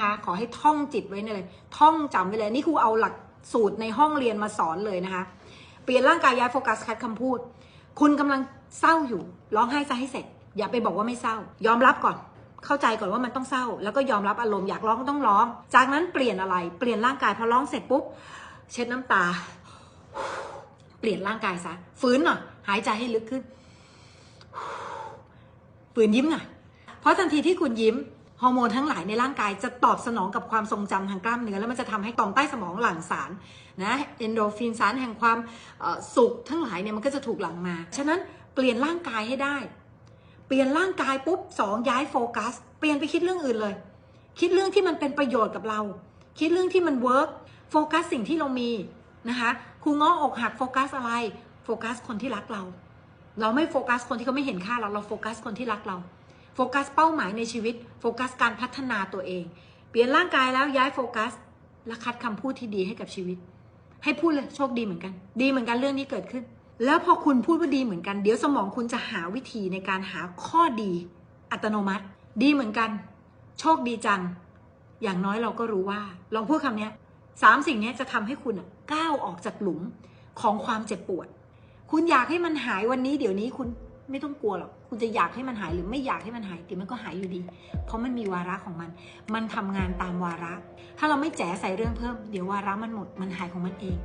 คะขอให้ท่องจิตไว้เลย ท่องจำไว้เลยนี่ครูเอาหลักสูตรในห้องเรียนมาสอนเลยนะคะ เปลี่ยนร่างกายย้ายโฟกัสคัดคำพูด คุณกำลังเศร้าอยู่ ร้องไห้ซะให้เสร็จ อย่าไปบอกว่าไม่เศร้า ยอมรับก่อน เข้าใจก่อนว่ามันต้องเศร้า แล้วก็ยอมรับอารมณ์อยากร้องก็ต้องร้อง จากนั้นเปลี่ยนอะไร เปลี่ยนร่างกายพอร้องเสร็จปุ๊บเช็ดน้ำตา เปลี่ยนร่างกายซะฟื้นหน่อยหายใจให้ลึกขึ้นฝืนยิ้มหน่อยเพราะทันทีที่คุณยิ้ม ฮอร์โมนทั้งหลายในร่างกายจะตอบสนองกับความทรงจำทางกล้ามเนื้อ แล้วมันจะทำให้ต่อมใต้สมองหลั่งสารนะเอนโดฟินสารแห่งความสุขทั้งหลายเนี่ยมันก็จะถูกหลั่งมา ฉะนั้นเปลี่ยนร่างกายให้ได้ เปลี่ยนร่างกายปุ๊บสองย้ายโฟกัส เปลี่ยนไปคิดเรื่องอื่นเลย คิดเรื่องที่มันเป็นประโยชน์กับเรา คิดเรื่องที่มันเวิร์กโฟกัสสิ่งที่เรามีนะคะครูง้ออกหักโฟกัสอะไร โฟกัสคนที่รักเรา เราไม่โฟกัสคนที่เขาไม่เห็นค่าเราเราโฟกัสคนที่รักเรา โฟกัสเป้าหมายในชีวิต โฟกัสการพัฒนาตัวเอง เปลี่ยนร่างกายแล้วย้ายโฟกัส และคัดคำพูดที่ดีให้กับชีวิต ให้พูดเลยโชคดีเหมือนกัน ดีเหมือนกันเรื่องนี้เกิดขึ้น แล้วพอคุณพูดว่าดีเหมือนกัน เดี๋ยวสมองคุณจะหาวิธีในการหาข้อดี อัตโนมัติ ดีเหมือนกัน โชคดีจัง อย่างน้อยเราก็รู้ว่า ลองพูดคำนี้สามสิ่งนี้จะทำให้คุณก้าวออกจากหลุมของความเจ็บปวด คุณอยากให้มันหายวันนี้เดี๋ยวนี้คุณ ไม่ต้องกลัวหรอกคุณจะอยากให้มันหายหรือไม่อยากให้มันหายเดี๋ยวมันก็หายอยู่ดี เพราะมันมีวาระของมัน มันทำงานตามวาระ ถ้าเราไม่แจ๋ใส่เรื่องเพิ่ม เดี๋ยววาระมันหมดมันหายของมันเอง